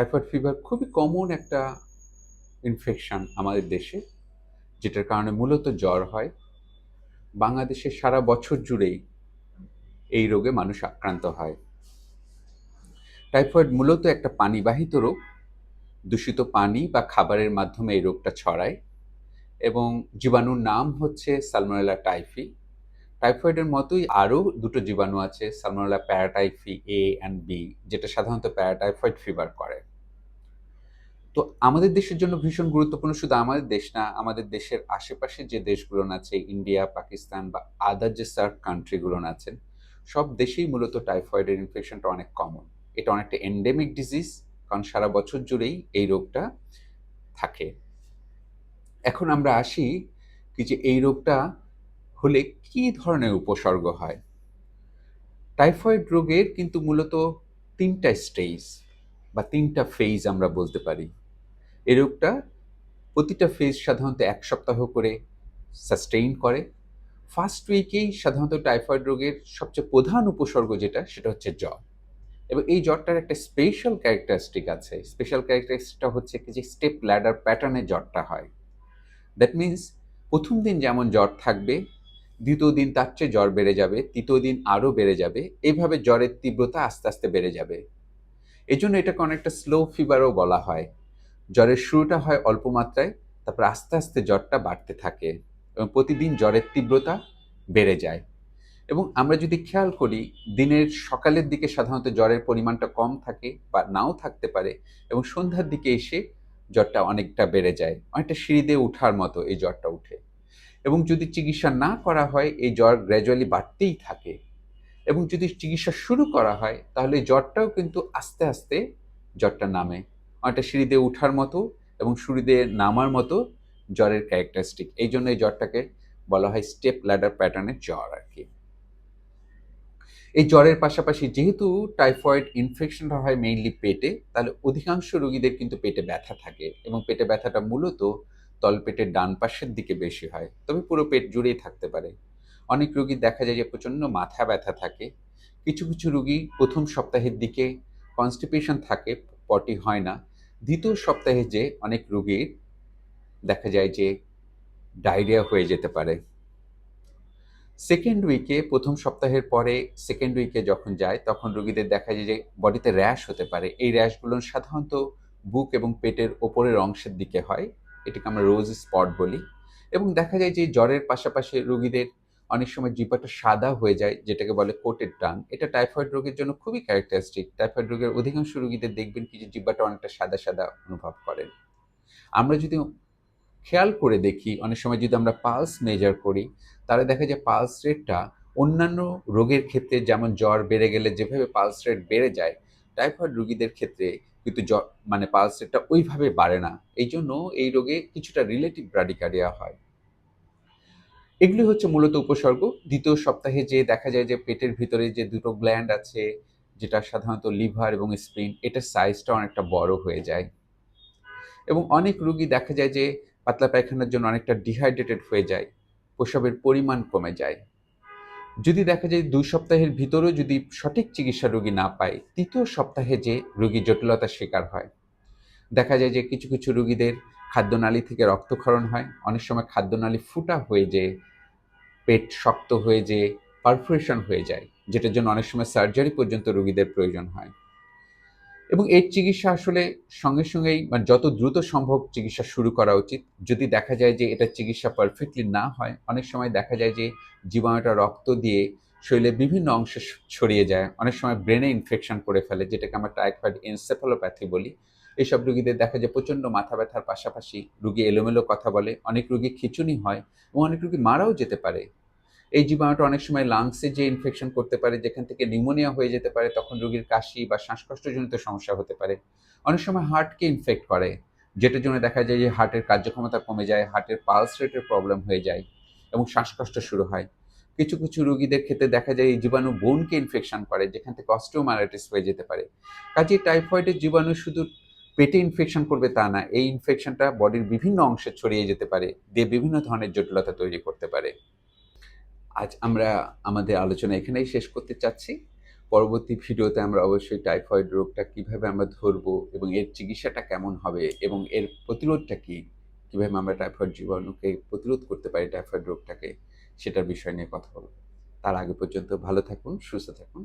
Typhoid fever খুবই common একটা infection আমাদের দেশে, যেটার কারণে মূলত জ্বর হয়। বাংলাদেশে সারা বছর জুড়েই এই রোগে মানুষ আক্রান্ত হয়। টাইফয়েড মূলত একটা পানিবাহিত রোগ, দূষিত পানি বা খাবারের মাধ্যমে এই রোগটা ছড়ায় এবং জীবাণুর নাম হচ্ছে সালমোনেলা টাইফি টাইফয়েডের মতোই আরও দুটো জীবাণু আছে salmonella paratyphi A and B যেটা সাধারণত প্যারাটাইফয়েড ফিভার করে। তো আমাদের দেশের জন্য ভীষণ গুরুত্বপূর্ণ শুধু আমাদের দেশ না, আমাদের দেশের আশেপাশে যে দেশগুলো আছে, ইন্ডিয়া, পাকিস্তান বা আদার যে সার্ভ কান্ট্রিগুলো আছেন, সব দেশেই মূলত টাইফয়েডের ইনফেকশনটা অনেক কমন এটা অনেকটা এন্ডেমিক ডিজিজ কারণ সারা বছর জুড়েই এই রোগটা থাকে। এখন আমরা আসি কি যে এই রোগটা হলে কি ধরনের উপসর্গ হয়? টাইফয়েড রোগের কিন্তু মূলত তিনটা স্টেজ বা তিনটা ফেজ আমরা বলতে পারি। এই রোগটা প্রতিটা ফেজ সাধারণত এক সপ্তাহ করে সাস্টেইন করে। ফার্স্ট উইকেই সাধারণত টাইফয়েড রোগের সবচেয়ে প্রধান উপসর্গ যেটা, সেটা হচ্ছে জ্বর। এবং এই জ্বরটার একটা স্পেশাল ক্যারেক্টারিস্টিক আছে। স্পেশাল ক্যারেক্টারিস্টিকটা হচ্ছে কি যে স্টেপ ল্যাডার প্যাটার্নে জ্বরটা হয়। দ্যাট মিন্স প্রথম দিন যেমন জ্বর থাকবে, দ্বিতীয় দিন তার চেয়ে জ্বর বেড়ে যাবে, তৃতীয় দিন আরও বেড়ে যাবে। এইভাবে জ্বরের তীব্রতা আস্তে আস্তে বেড়ে যাবে। এই জন্য এটাকে অনেকটা স্লো ফিভারও বলা হয়। জ্বরের শুরুটা হয় অল্প মাত্রায়, তারপর আস্তে আস্তে জ্বরটা বাড়তে থাকে এবং প্রতিদিন জ্বরের তীব্রতা বেড়ে যায়। এবং আমরা যদি খেয়াল করি, দিনের সকালের দিকে সাধারণত জ্বরের পরিমাণটা কম থাকে বা নাও থাকতে পারে এবং সন্ধ্যার দিকে এসে জ্বরটা অনেকটা বেড়ে যায়, অনেকটা সিঁড়ি দিয়ে ওঠার মতো এই জ্বরটা উঠে। এবং যদি চিকিৎসা না করা হয়, এই জ্বর গ্র্যাজুয়ালি বাড়তেই থাকে। এবং যদি চিকিৎসা শুরু করা হয়, তাহলে জ্বরটাও কিন্তু আস্তে আস্তে জ্বরটা নামে। অনেকটা সিঁড়ি দিয়ে ওঠার মতো এবং সিঁড়ি দিয়ে নামার মতো জ্বরের ক্যারেক্টারিস্টিক এই জন্য এই জ্বরটাকে বলা হয় স্টেপ ল্যাডার প্যাটার্নের জ্বর আর কি। এই জ্বরের পাশাপাশি যেহেতু টাইফয়েড ইনফেকশনটা হয় মেইনলি পেটে, তাহলে অধিকাংশ রোগীদের কিন্তু পেটে ব্যথা থাকে এবং পেটে ব্যথাটা মূলত তলপেটের ডান পাশের দিকে বেশি হয়, তবে পুরো পেট জুড়েই থাকতে পারে। অনেক রোগী দেখা যায় যে প্রচণ্ড মাথা ব্যথা থাকে। কিছু কিছু রুগী প্রথম সপ্তাহের দিকে কনস্টিপেশন থাকে, পটি হয় না। দ্বিতীয় সপ্তাহে যে অনেক রুগীর দেখা যায় যে ডায়রিয়া হয়ে যেতে পারে। সেকেন্ড উইকে, প্রথম সপ্তাহের পরে সেকেন্ড উইকে যখন যায়, তখন রোগীদের দেখা যায় যে বডিতে র্যাশ হতে পারে। এই র্যাশগুলো সাধারণত বুক এবং পেটের ওপরের অংশের দিকে হয়। এটাকে আমরা রোজ স্পট বলি। এবং দেখা যায় যে জ্বরের পাশাপাশি রোগীদের অনেক সময় জিব্বাটা সাদা হয়ে যায়, যেটাকে বলে কোটের টান এটা টাইফয়েড রোগের জন্য খুবই ক্যারেক্টারিস্টিক টাইফয়েড রোগের অধিকাংশ রোগীদের দেখবেন কি যে জিব্বাটা অনেকটা সাদা সাদা অনুভব করেন। আমরা যদি খেয়াল করে দেখি, অনেক সময় যদি আমরা পালস মেজার করি, তাহলে দেখা যায় পালস রেটটা অন্যান্য রোগের ক্ষেত্রে যেমন জ্বর বেড়ে গেলে যেভাবে পালস রেট বেড়ে যায় টাইফয়েড রোগীদের ক্ষেত্রে কিন্তু জ্বর মানে পালস রেটটা ওইভাবে বাড়ে না। এই জন্য এই রোগে কিছুটা রিলেটিভ ব্রাডিকারিয়া হয়। এগুলি হচ্ছে মূলত উপসর্গ। দ্বিতীয় সপ্তাহে যে দেখা যায় যে পেটের ভিতরে যে দুটো গ্ল্যান্ড আছে, যেটা সাধারণত লিভার এবং স্প্রিন, এটার সাইজটা অনেকটা বড় হয়ে যায়। এবং অনেক রুগী দেখা যায় যে পাতলা পায়খানার জন্য অনেকটা ডিহাইড্রেটেড হয়ে যায়, প্রসবের পরিমাণ কমে যায়। যদি দেখা যায় দুই সপ্তাহের ভিতরেও যদি সঠিক চিকিৎসা রোগী না পায়, তৃতীয় সপ্তাহে যে রোগী জটিলতার শিকার হয়। দেখা যায় যে কিছু কিছু রুগীদের খাদ্যনালী থেকে রক্তক্ষরণ হয়। অনেক সময় খাদ্যনালী ফুটা হয়ে যে পেট শক্ত হয়ে যে পারফোরেশন হয়ে যায়, যেটার জন্য অনেক সময় সার্জারি পর্যন্ত রোগীদের প্রয়োজন হয়। এবং এর চিকিৎসা আসলে সঙ্গে সঙ্গেই মানে যত দ্রুত সম্ভব চিকিৎসা শুরু করা উচিত। যদি দেখা যায় যে এটা চিকিৎসা পারফেক্টলি না হয়, অনেক সময় দেখা যায় যে জীবাণুটা রক্ত দিয়ে শরীরের বিভিন্ন অংশে ছড়িয়ে যায়। অনেক সময় ব্রেনে ইনফেকশন করে ফেলে, যেটাকে আমরা টাইফয়েড এনসেফালোপ্যাথি বলি। এইসব রুগীদের দেখা যায় প্রচণ্ড মাথা ব্যথার পাশাপাশি রুগী এলোমেলো কথা বলে, অনেক রুগী খিচুনি হয় এবং অনেক রুগী মারাও যেতে পারে। এই জীবাণুটা অনেক সময় লাংসে যে ইনফেকশন করতে পারে, যেখান থেকে নিউমোনিয়া হয়ে যেতে পারে, তখন রোগীর কাশি বা শ্বাসকষ্টজনিত সমস্যা হতে পারে। অনেক সময় হার্টকে ইনফেক্ট করে, যেটার জন্য দেখা যায় যে হার্টের কার্যক্ষমতা কমে যায় হার্টের পালস রেটের প্রবলেম হয়ে যায় এবং শ্বাসকষ্ট শুরু হয়। কিছু কিছু রোগীদের ক্ষেত্রে দেখা যায় এই জীবাণু বোনকে ইনফেকশন করে, যেখান থেকে অস্টিওমাইলাইটিস হয়ে যেতে পারে। কাজে টাইফয়েডের জীবাণু শুধু পেটে ইনফেকশন করবে তা না, এই ইনফেকশনটা বডির বিভিন্ন অংশে ছড়িয়ে যেতে পারে, দিয়ে বিভিন্ন ধরনের জটিলতা তৈরি করতে পারে। আজ আমরা আমাদের আলোচনা এখানেই শেষ করতে চাচ্ছি। পরবর্তী ভিডিওতে আমরা অবশ্যই টাইফয়েড রোগটা কীভাবে আমরা ধরব এবং এর চিকিৎসাটা কেমন হবে এবং এর প্রতিরোধটা কী, কীভাবে আমরা টাইফয়েড জীবাণুকে প্রতিরোধ করতে পারি টাইফয়েড রোগটাকে, সেটার বিষয় নিয়ে কথা বলব। তার আগে পর্যন্ত ভালো থাকুন, সুস্থ থাকুন।